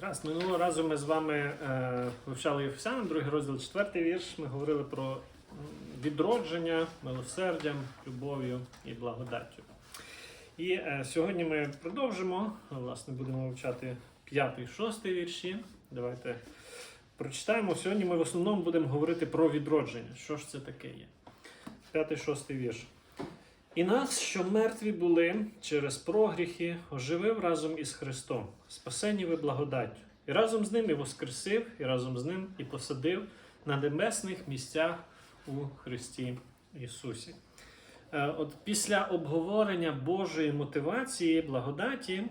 Раз, минулого разу ми з вами е, вивчали Єфесянам, другий розділ, четвертий вірш. Ми говорили про відродження милосердям, любов'ю і благодаттю. І е, сьогодні ми продовжимо. Власне, будемо вивчати п'ятий, шостий вірші. Давайте прочитаємо. Сьогодні ми в основному будемо говорити про відродження. Що ж це таке є? П'ятий, шостий вірш. І нас, що мертві були через прогріхи, оживив разом із Христом, спасені ви благодаттю, і разом з ним і воскресив, і разом з ним і посадив на небесних місцях у Христі Ісусі. Е, От після обговорення Божої мотивації, благодаті,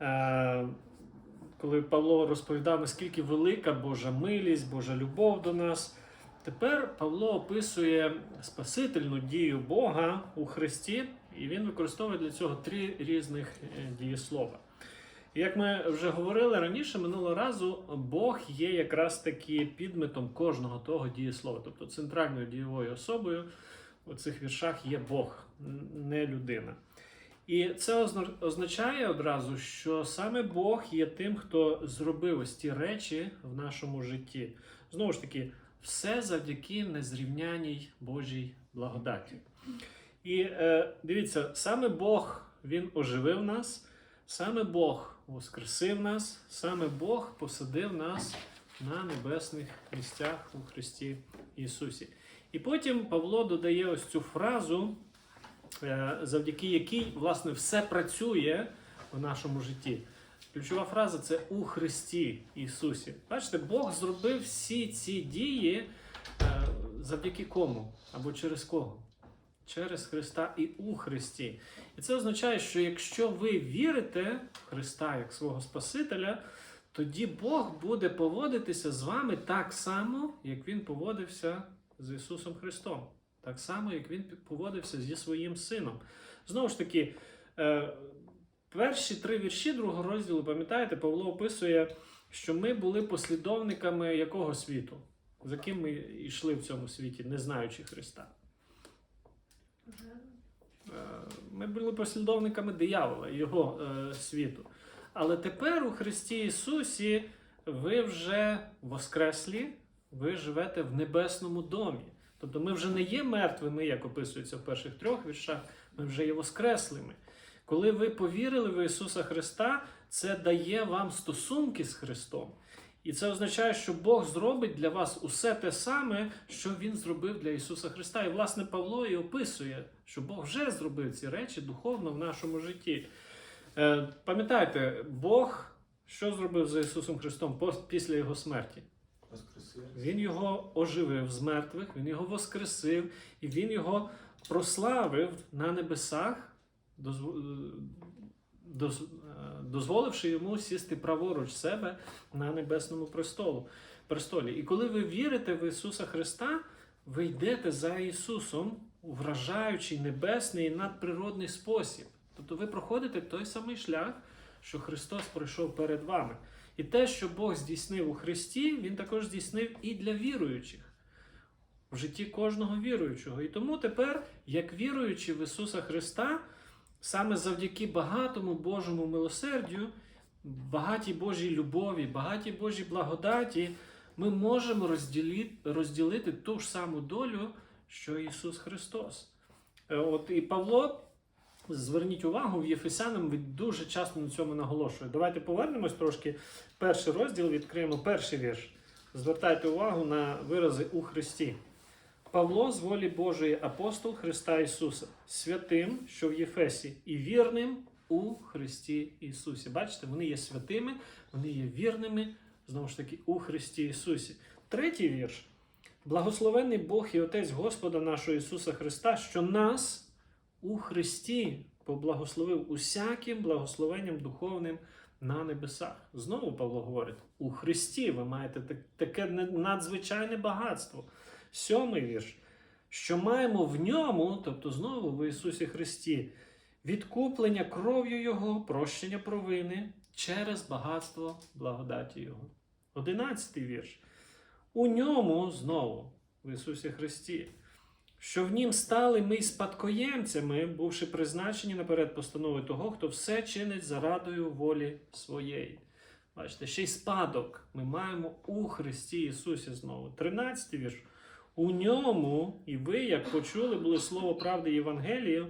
е, коли Павло розповідав, наскільки велика Божа милість, Божа любов до нас. Тепер Павло описує спасительну дію Бога у Христі, і він використовує для цього три різних е, дієслова. Як ми вже говорили раніше, минулого разу Бог є якраз таки підметом кожного того дієслова, тобто центральною дієвою особою у цих віршах є Бог, не людина. І це означає одразу, що саме Бог є тим, хто зробив ось ті речі в нашому житті. Знову ж таки, все завдяки незрівняній Божій благодаті. І е, дивіться, саме Бог Він оживив нас, саме Бог воскресив нас, саме Бог посадив нас на небесних місцях у Христі Ісусі. І потім Павло додає ось цю фразу, е, завдяки якій власне все працює в нашому житті. Ключова фраза це у Христі Ісусі. Бачите, Бог зробив всі ці дії е, завдяки кому або через кого? Через Христа і у Христі. І це означає, що якщо ви вірите в Христа як свого Спасителя, тоді Бог буде поводитися з вами так само, як Він поводився з Ісусом Христом. Так само, як Він поводився зі своїм сином. Знову ж таки, е, перші три вірші другого розділу, пам'ятаєте, Павло описує, що ми були послідовниками якого світу? За ким ми йшли в цьому світі, не знаючи Христа? Е, Ми були послідовниками диявола, його е, світу. Але тепер у Христі Ісусі ви вже воскреслі, ви живете в небесному домі. Тобто ми вже не є мертвими, як описується в перших трьох віршах, ми вже є воскреслими. Коли ви повірили в Ісуса Христа, це дає вам стосунки з Христом. І це означає, що Бог зробить для вас усе те саме, що Він зробив для Ісуса Христа. І, власне, Павло і описує, що Бог вже зробив ці речі духовно в нашому житті. Е, Пам'ятайте, Бог що зробив за Ісусом Христом після Його смерті? Він його оживив з мертвих, він його воскресив, і він його прославив на небесах, е, е, дозволивши йому сісти праворуч себе на небесному престолу, престолі. І коли ви вірите в Ісуса Христа, ви йдете за Ісусом у вражаючий небесний і надприродний спосіб. Тобто ви проходите той самий шлях, що Христос пройшов перед вами. І те, що Бог здійснив у Христі, Він також здійснив і для віруючих в житті кожного віруючого. І тому тепер, як віруючи в Ісуса Христа, саме завдяки багатому Божому милосердю, багатій Божій любові, багатій Божій благодаті, ми можемо розділити, розділити ту ж саму долю, що Ісус Христос. Е, От і Павло. Зверніть увагу, в Єфесянам він дуже часто на цьому наголошує. Давайте повернемось трошки. Перший розділ відкриємо перший вірш. Звертайте увагу на вирази у Христі. Павло з волі Божої апостол Христа Ісуса, святим, що в Єфесі, і вірним у Христі Ісусі. Бачите, вони є святими, вони є вірними, знову ж таки, у Христі Ісусі. Третій вірш. Благословенний Бог і Отець Господа нашого Ісуса Христа, що нас у Христі поблагословив усяким благословенням духовним на небесах. Знову Павло говорить: у Христі ви маєте таке надзвичайне багатство. Сьомий вірш. Що маємо в ньому, тобто знову в Ісусі Христі, відкуплення кров'ю Його, прощення провини через багатство благодаті Його. Одинадцятий вірш. У ньому знову, в Ісусі Христі, що в нім стали ми спадкоємцями, бувши призначені наперед постанови того, хто все чинить за радою волі своєї. Бачите, ще й спадок ми маємо у Христі Ісусі знову. 13 вірш. У ньому і ви, як почули, були слово правди Євангелії,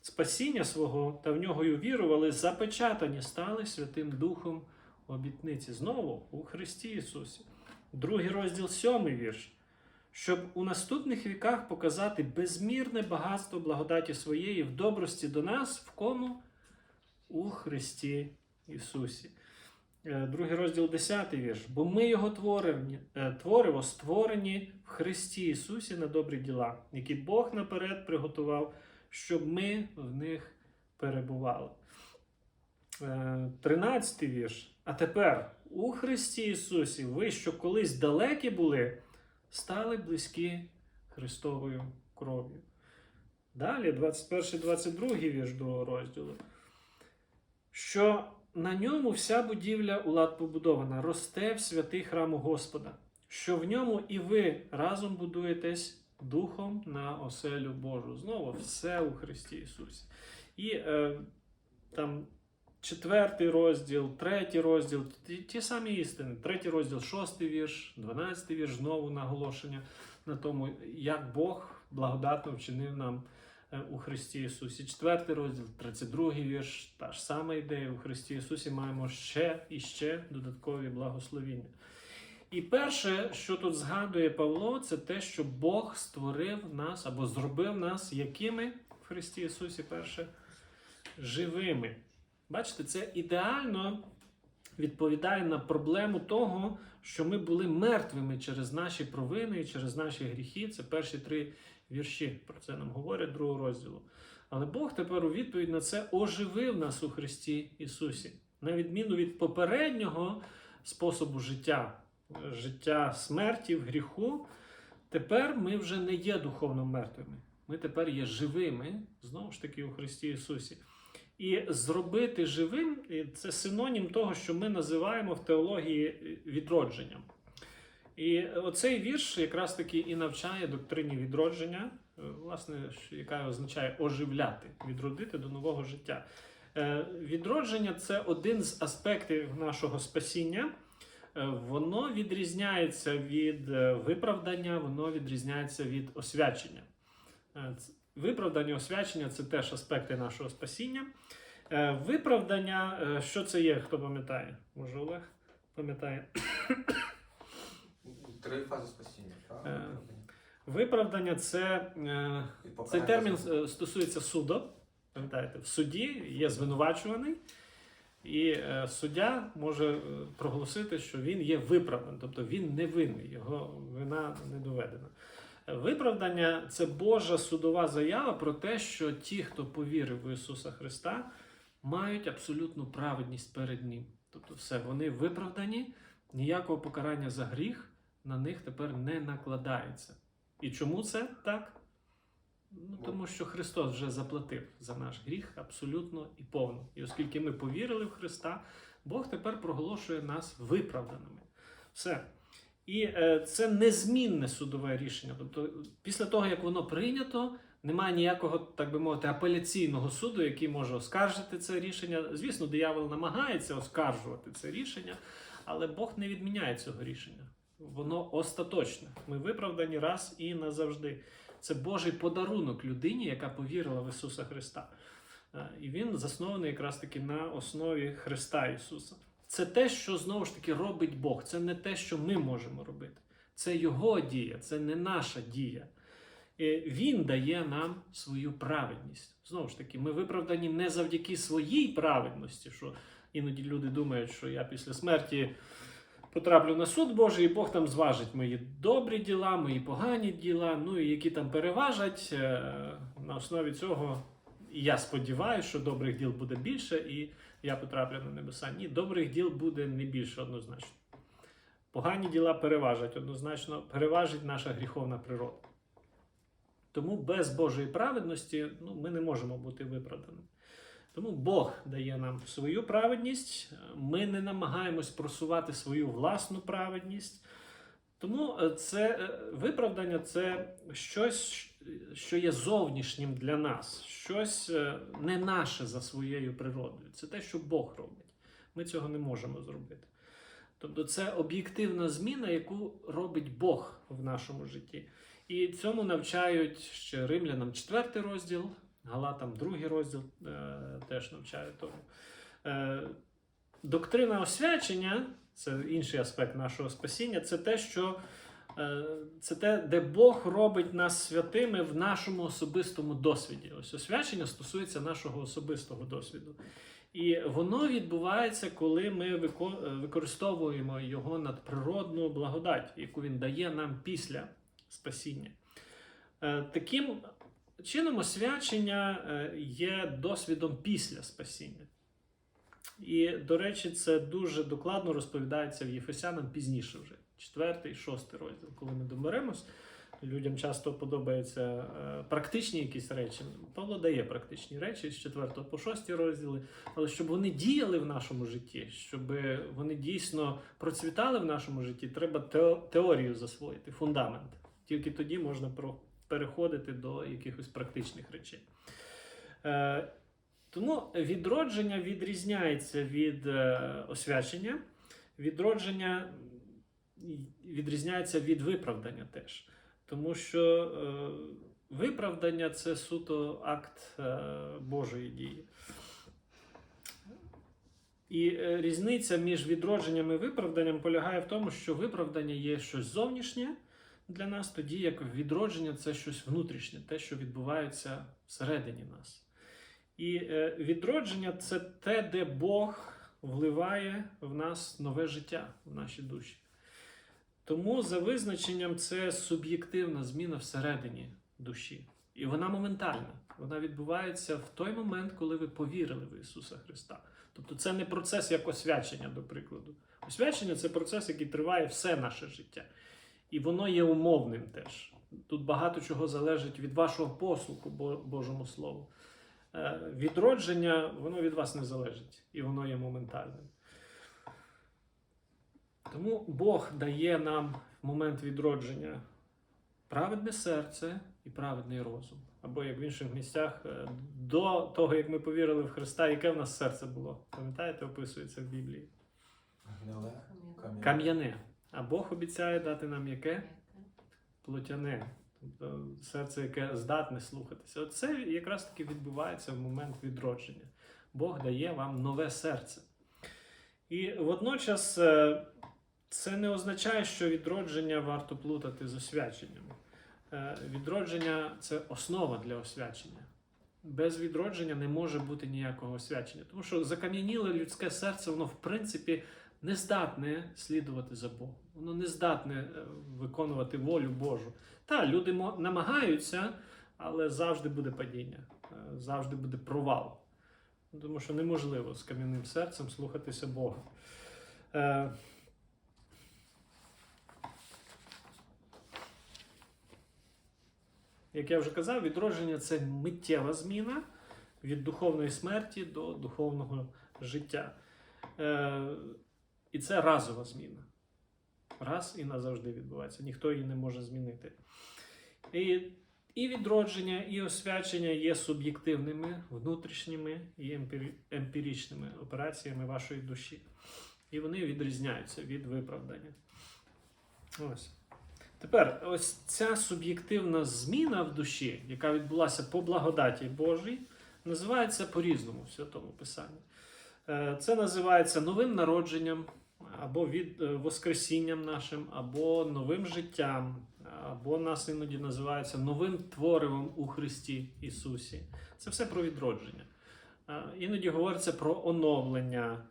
спасіння свого та в нього й увірували, запечатані стали Святим Духом обітниці. Знову у Христі Ісусі. Другий розділ, сьомий вірш. Щоб у наступних віках показати безмірне багатство благодаті своєї в добрості до нас, в кому? У Христі Ісусі. Е, Другий розділ 10 вірш. Бо ми його творені, е, твориво створені в Христі Ісусі на добрі діла, які Бог наперед приготував, щоб ми в них перебували. Е, 13 вірш. А тепер у Христі Ісусі ви, що колись далекі були, стали близькі Христовою кров'ю. Далі, 21-22 вірш другого розділу. Що на ньому вся будівля у лад побудована, росте в святий храму Господа, що в ньому і ви разом будуєтесь духом на оселю Божу. Знову все у Христі Ісусі. І е, там четвертий розділ, третій розділ, ті, ті самі істини. Третій розділ, шостий вірш, дванадцятий вірш, знову наголошення на тому, як Бог благодатно вчинив нам у Христі Ісусі. Четвертий розділ, 32 вірш, та ж сама ідея. У Христі Ісусі маємо ще і ще додаткові благословіння. І перше, що тут згадує Павло, це те, що Бог створив нас або зробив нас якими в Христі Ісусі перше живими. Бачите, це ідеально відповідає на проблему того, що ми були мертвими через наші провини і через наші гріхи. Це перші три вірші. Про це нам говорять другого розділу. Але Бог тепер у відповідь на це оживив нас у Христі Ісусі. На відміну від попереднього способу життя, життя смерті в гріху, тепер ми вже не є духовно мертвими. Ми тепер є живими, знову ж таки, у Христі Ісусі. І зробити живим це синонім того, що ми називаємо в теології відродженням. І оцей вірш якраз таки і навчає доктрині відродження, е, власне, яка означає оживляти, відродити до нового життя. Е, Відродження це один з аспектів нашого спасіння. Е, Воно відрізняється від виправдання, воно відрізняється від освячення. Виправдання, освячення це теж аспекти нашого спасіння. Виправдання, що це є, хто пам'ятає? Може, Олег пам'ятає? Три фази спасіння, Е. Виправдання це е, цей термін е, стосується суду. Пам'ятаєте, в суді є звинувачуваний, і е, суддя може проголосити, що він є виправданий, тобто він не винний, його вина не доведена. Виправдання це Божа судова заява про те, що ті, хто повірив в Ісуса Христа, мають абсолютну праведність перед Ним. Тобто, все, вони виправдані, ніякого покарання за гріх на них тепер не накладається. І чому це так? Ну, тому що Христос вже заплатив за наш гріх абсолютно і повно. І оскільки ми повірили в Христа, Бог тепер проголошує нас виправданими. Все. І е, це незмінне судове рішення. Тобто, після того, як воно прийнято, немає ніякого, так би мовити, апеляційного суду, який може оскаржити це рішення. Звісно, диявол намагається оскаржувати це рішення, але Бог не відміняє цього рішення. Воно остаточне. Ми виправдані раз і назавжди. Це Божий подарунок людині, яка повірила в Ісуса Христа. Е, І він заснований якраз таки на основі Христа Ісуса. Це те, що знову ж таки робить Бог. Це не те, що ми можемо робити. Це Його дія, це не наша дія. І Він дає нам свою праведність. Знову ж таки, ми виправдані не завдяки своїй праведності, що іноді люди думають, що я після смерті потраплю на суд Божий, і Бог там зважить мої добрі діла, мої погані діла, ну і які там переважать. Е, На основі цього я сподіваюся, що добрих діл буде більше, і я потраплю на небеса. Ні, добрих діл буде не більше однозначно. Погані діла переважать однозначно, переважить наша гріховна природа. Тому без Божої праведності ну, ми не можемо бути виправданими. Тому Бог дає нам свою праведність, ми не намагаємось просувати свою власну праведність. Тому е, це е, виправдання це щось, що є зовнішнім для нас, щось е, не наше за своєю природою. Це те, що Бог робить. Ми цього не можемо зробити. Тобто це об'єктивна зміна, яку робить Бог в нашому житті. І цьому навчають ще римлянам 4 розділ, Галатам 2 розділ е, теж навчають тому. Е, доктрина освячення це інший аспект нашого спасіння, це те, що е, це те, де Бог робить нас святими в нашому особистому досвіді. Ось освячення стосується нашого особистого досвіду. І воно відбувається, коли ми використовуємо його надприродну благодать, яку він дає нам після спасіння. Таким чином, освячення е, є досвідом після спасіння. І, до речі, це дуже докладно розповідається в Єфесянам пізніше вже, четвертий, шостий розділ. Коли ми доберемось, людям часто подобаються е, практичні якісь речі. Павло дає практичні речі з 4 по 6 розділи, але щоб вони діяли в нашому житті, щоб вони дійсно процвітали в нашому житті, треба теорію засвоїти, фундамент. Тільки тоді можна про- переходити до якихось практичних речей. Е, тому відродження відрізняється від е, освячення. Відродження відрізняється від виправдання теж. Тому що е, виправдання це суто акт Божої дії. І різниця між відродженням і виправданням полягає в тому, що виправдання є щось зовнішнє для нас, тоді як відродження це щось внутрішнє, те, що відбувається всередині нас. І е, відродження це те, де Бог вливає в нас нове життя в наші душі. Тому за визначенням це суб'єктивна зміна всередині душі. І вона моментальна. Вона відбувається в той момент, коли ви повірили в Ісуса Христа. Тобто це не процес як освячення, до прикладу. Освячення це процес, який триває все наше життя. І воно є умовним теж. Тут багато чого залежить від вашого послуху Божому Слову. Е, Відродження, воно від вас не залежить, і воно є моментальним. Тому Бог дає нам в момент відродження праведне серце і праведний розум. Або як в інших місцях, е, до того, як ми повірили в Христа, яке в нас серце було? Пам'ятаєте, описується в Біблії? Кам'яне. А Бог обіцяє дати нам яке? Плотяне. Тобто серце, яке здатне слухатися. Оце якраз таки відбувається в момент відродження. Бог дає вам нове серце. І водночас е, це не означає, що відродження варто плутати з освяченням. Е, Відродження це основа для освячення. Без відродження не може бути ніякого освячення. Тому що закам'яніле людське серце, воно в принципі не здатне слідувати за Богом. Воно не здатне е, виконувати волю Божу. Та, люди намагаються, але завжди буде падіння, е, завжди буде провал. Тому що неможливо з кам'яним серцем слухатися Бога. Е, Як я вже казав, відродження це миттєва зміна від духовної смерті до духовного життя. І це разова зміна. Раз і назавжди відбувається. Ніхто її не може змінити. І, і відродження, і освячення є суб'єктивними, внутрішніми і емпірі- емпіричними операціями вашої душі. І вони відрізняються від виправдання. Ось. Тепер, ось ця суб'єктивна зміна в душі, яка відбулася по благодаті Божій, називається по-різному в Святому Писанні. Е, Це називається новим народженням, або від е, воскресінням нашим, або новим життям, або нас іноді називається новим творивом у Христі Ісусі. Це все про відродження. Е, Іноді говориться про оновлення,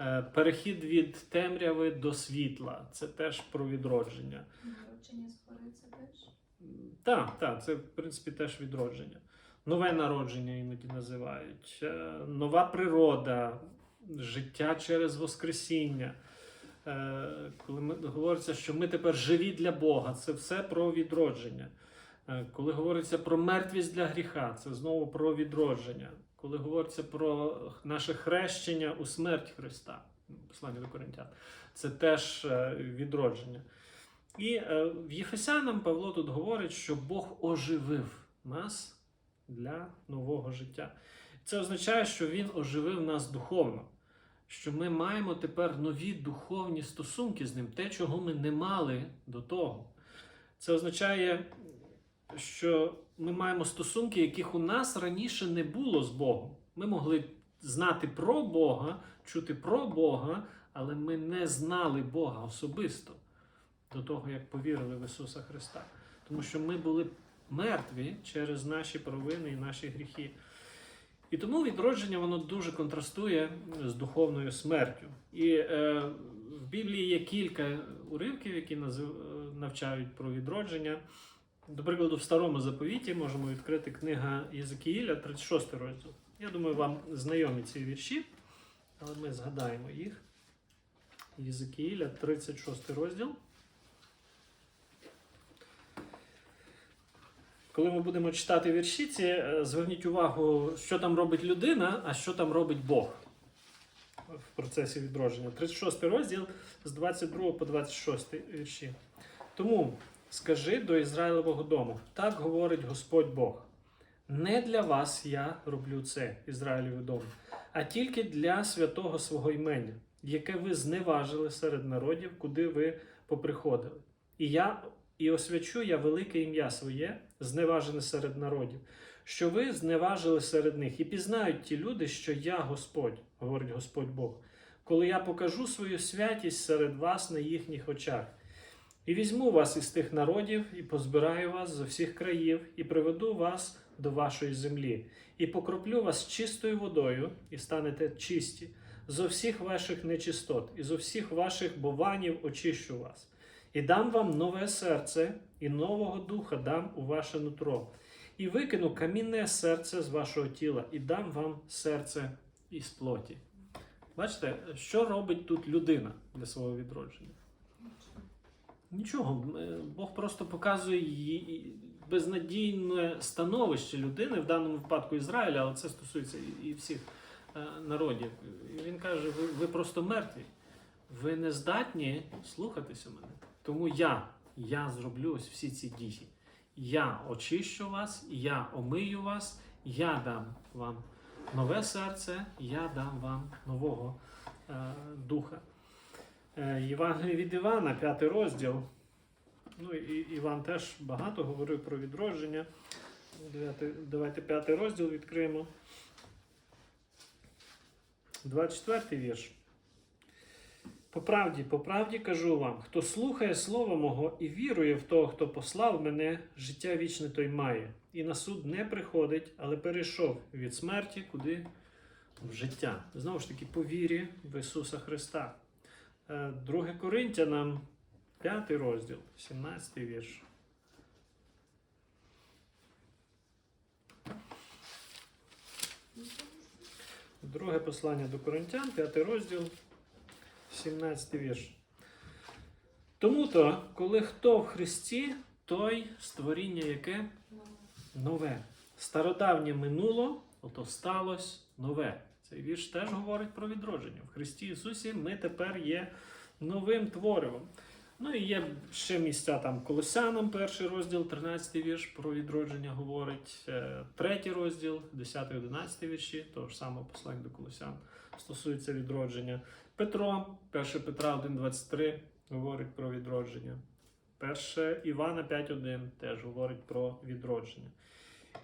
е, перехід від темряви до світла. Це теж про відродження. Народження це теж. Так, так, це в принципі теж відродження. Нове народження іноді називають, нова природа, життя через Воскресіння. Е, Коли ми, говориться, що ми тепер живі для Бога, це все про відродження. Е, Коли говориться про мертвість для гріха, це знову про відродження. Коли говориться про наше хрещення у смерть Христа, послання до Коринтян, це теж е, відродження. І в Єфесянам Павло тут говорить, що Бог оживив нас для нового життя. Це означає, що Він оживив нас духовно. Що ми маємо тепер нові духовні стосунки з ним, те, чого ми не мали до того. Це означає, що ми маємо стосунки, яких у нас раніше не було з Богом. Ми могли знати про Бога, чути про Бога, але ми не знали Бога особисто до того, як повірили в Ісуса Христа. Тому що ми були мертві через наші провини і наші гріхи. І тому відродження воно дуже контрастує з духовною смертю. І е, в Біблії є кілька уривків, які назив, е, навчають про відродження. До прикладу, в старому заповіті можемо відкрити книга Єзекіїля, 36 розділ. Я думаю, вам знайомі ці вірші, але ми згадаємо їх. Єзекіїля, 36 розділ. Коли ми будемо читати вірші, ці, е, зверніть увагу, що там робить людина, а що там робить Бог в процесі відродження. 36 розділ з 22 по 26 вірші. Тому скажи до Ізраїлевого дому: так говорить Господь Бог. Не для вас я роблю це, Ізраїлевий дом, а тільки для святого свого імення, яке ви зневажили серед народів, куди ви поприходили. І я і освячу я велике ім'я своє, зневажене серед народів, що ви зневажили серед них, і пізнають ті люди, що я Господь, говорить Господь Бог, коли я покажу свою святість серед вас на їхніх очах. І візьму вас із тих народів, і позбираю вас з усіх країв, і приведу вас до вашої землі, і покроплю вас чистою водою, і станете чисті. Зо всіх ваших нечистот, і зо всіх ваших бованів очищу вас. І дам вам нове серце, і нового духа дам у ваше нутро. І викину камінне серце з вашого тіла, і дам вам серце із плоті. Бачите, що робить тут людина для свого відродження? Нічого. Е, Бог просто показує її безнадійне становище людини, в даному випадку Ізраїля, але це стосується і- всіх е, народів. І Він каже: ви, ви просто мертві. Ви не здатні слухатися мене. Тому я, я зроблю ось всі ці дії. Я очищу вас, я омию вас, я дам вам нове серце, я дам вам нового е, духа. Е, Євангеліє від Івана, п'ятий розділ. Ну, і Іван теж багато говорив про відродження. Давайте, п'ятий розділ відкриємо. 24 вірш. По правді, по правді кажу вам, хто слухає Слово мого і вірує в того, хто послав мене, життя вічне той має, і на суд не приходить, але перейшов від смерті куди в життя. Знову ж таки, по вірі в Ісуса Христа. Е, 2 Коринтянам, 5 розділ, 17 вірш. Друге послання до Коринтян, 5 розділ, 17 вірш. Тому то, коли хто в Христі, той створіння яке нове. Стародавнє минуло, ото сталося нове. Цей вірш теж говорить про відродження. В Христі Ісусі ми тепер є новим творивом. Ну і є ще місця там Колосянам, перший розділ, 13 вірш про відродження говорить, е, третій розділ, 10-11 вірші, того ж самого послання до Колосян стосується відродження. Петро, 1 Петра 1,23 говорить про відродження. 1 Івана 5.1 теж говорить про відродження.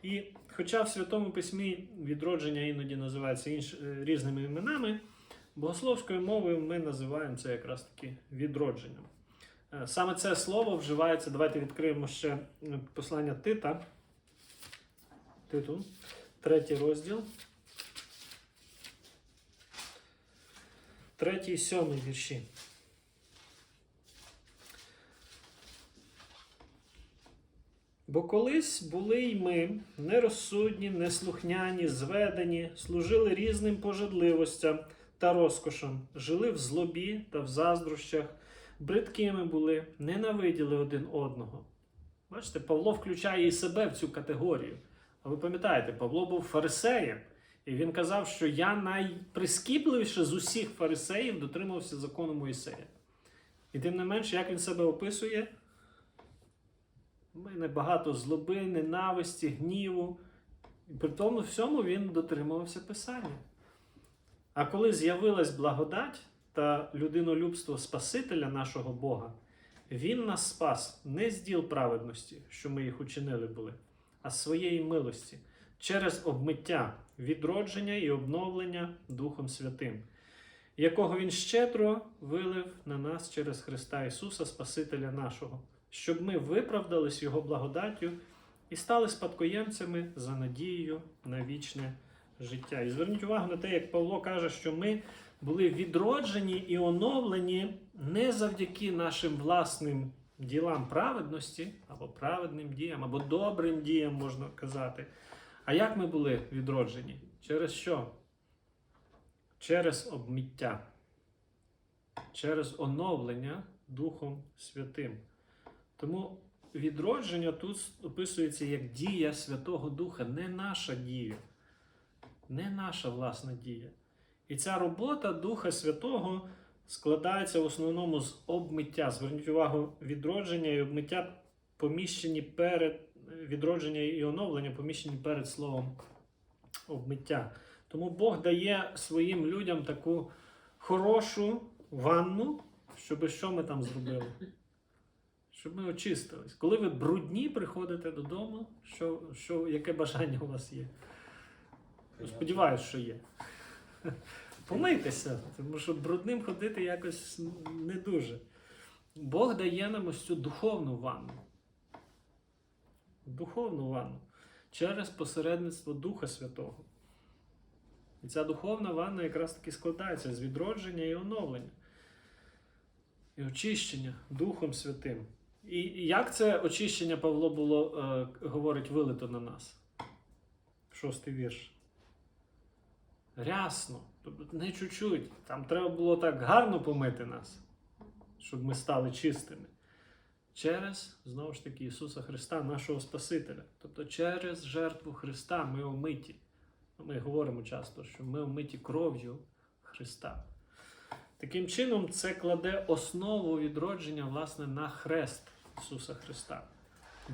І хоча в Святому Письмі відродження іноді називається інш... е, різними іменами, богословською мовою ми називаємо це якраз таки відродженням. Е, Саме це слово вживається. Давайте відкриємо ще е, послання Тита. Титу, третій розділ. Третій сьомий вірші. Бо колись були й ми нерозсудні, неслухняні, зведені, служили різним пожадливостям та розкошам, жили в злобі та в заздрощах, бридкими були, ненавиділи один одного. Бачите, Павло включає і себе в цю категорію. А ви пам'ятаєте, Павло був фарисеєм, і він казав, що я найприскіпливіше з усіх фарисеїв дотримався закону Моїсея. І тим не менше, як він себе описує, у мене багато злоби, ненависті, гніву. І при тому всьому він дотримувався писання. А коли з'явилась благодать та людинолюбство Спасителя нашого Бога, Він нас спас не з діл праведності, що ми їх учинили були, а з своєї милості, через обмиття, відродження і обновлення Духом Святим, якого Він щедро вилив на нас через Христа Ісуса, Спасителя нашого, щоб ми виправдались Його благодаттю і стали спадкоємцями за надією на вічне життя. І зверніть увагу на те, як Павло каже, що ми були відроджені і оновлені не завдяки нашим власним ділам праведності, або праведним діям, або добрим діям, можна казати. А як ми були відроджені? Через що? Через обміття, через оновлення Духом Святим. Тому відродження тут описується як дія Святого Духа, не наша дія, не наша власна дія. І ця робота Духа Святого складається в основному з обмиття. Зверніть увагу, відродження і обмиття поміщені перед відродження і оновлення поміщені перед словом обмиття. Тому Бог дає своїм людям таку хорошу ванну, щоб що ми там зробили? Щоб ми очистились. Коли ви брудні приходите додому, що, що, яке бажання у вас є? Сподіваюсь, що є. Помийтеся, тому що брудним ходити якось не дуже. Бог дає нам ось цю духовну ванну. Духовну ванну через посередництво Духа Святого. І ця духовна ванна якраз таки складається з відродження і оновлення, і очищення Духом Святим. І як це очищення Павло було, е, говорить, вилито на нас? Шостий вірш. Рясно, тобто не чуть-чуть. Там треба було так гарно помити нас, щоб ми стали чистими. Через, знову ж таки, Ісуса Христа, нашого Спасителя. Тобто через жертву Христа ми омиті. Ми говоримо часто, що ми омиті кров'ю Христа. Таким чином, це кладе основу відродження власне на хрест Ісуса Христа.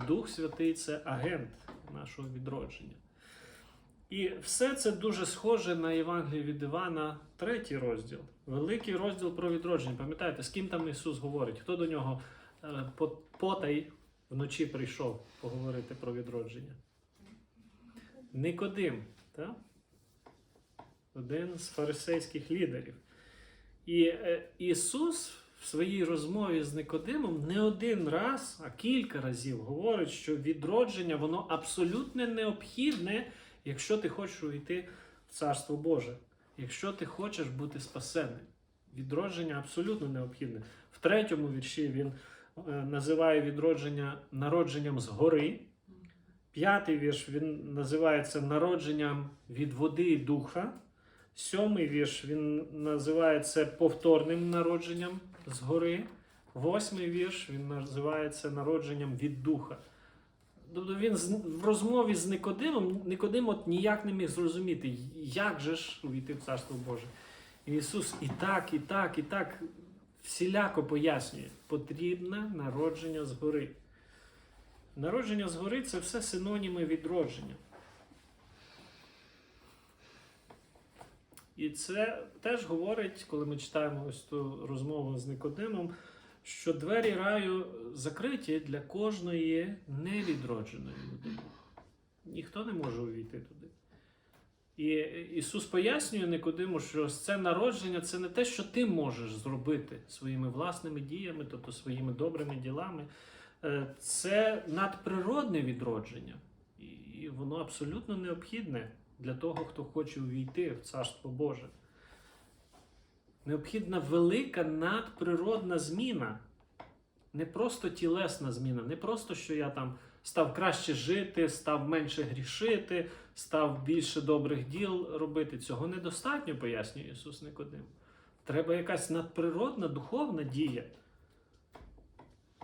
Дух Святий це агент нашого відродження. І все це дуже схоже на Євангеліє від Івана, третій розділ. Великий розділ про відродження. Пам'ятаєте, з ким там Ісус говорить? Хто до нього потай вночі прийшов поговорити про відродження? Никодим, так? один з фарисейських лідерів. І е, Ісус в своїй розмові з Никодимом не один раз, а кілька разів говорить, що відродження воно абсолютно необхідне, якщо ти хочеш увійти в Царство Боже, якщо ти хочеш бути спасенним. Відродження абсолютно необхідне. В третьому вірші він називає відродження народженням згори. П'ятий вірш він називається народженням від води і духа. Сьомий вірш він називає це повторним народженням згори. Восьмий вірш він називається народженням від духа. Тобто він в розмові з Никодимом, Никодим от ніяк не міг зрозуміти, як же ж увійти в Царство Боже. І Ісус і так, і так, і так всіляко пояснює, потрібне народження згори. Народження згори це все синоніми відродження. І це теж говорить, коли ми читаємо ось ту розмову з Никодимом, що двері раю закриті для кожної невідродженої людини. Ніхто не може увійти туди. І Ісус пояснює Никодиму, що це народження це не те, що ти можеш зробити своїми власними діями, тобто своїми добрими ділами. Е, Це надприродне відродження, і- і воно абсолютно необхідне для того, хто хоче увійти в Царство Боже. Необхідна велика надприродна зміна. Не просто тілесна зміна, не просто, що я там став краще жити, став менше грішити, став більше добрих діл робити. Цього недостатньо, пояснює Ісус Никодим. Треба якась надприродна духовна дія.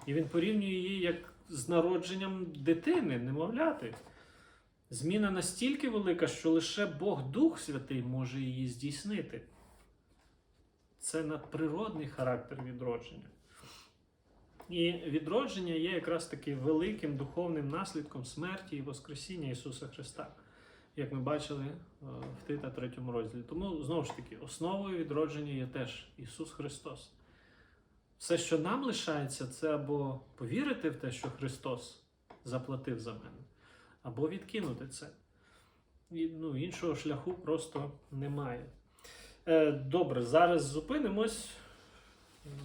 І він порівнює її як з народженням дитини, немовляти. Зміна настільки велика, що лише Бог Дух Святий може її здійснити. Це надприродний характер відродження. І відродження є якраз таки великим духовним наслідком смерті і Воскресіння Ісуса Христа. як ми бачили е, в Тита третьому розділі. Тому знову ж таки, основою відродження є теж Ісус Христос. Все, що нам лишається, це або повірити в те, що Христос заплатив за мене, або відкинути це. І, ну, іншого шляху просто немає. Е, добре, зараз зупинимось.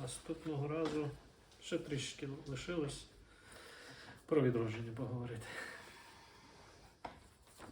Наступного разу ще трішки лишилось про відродження поговорити.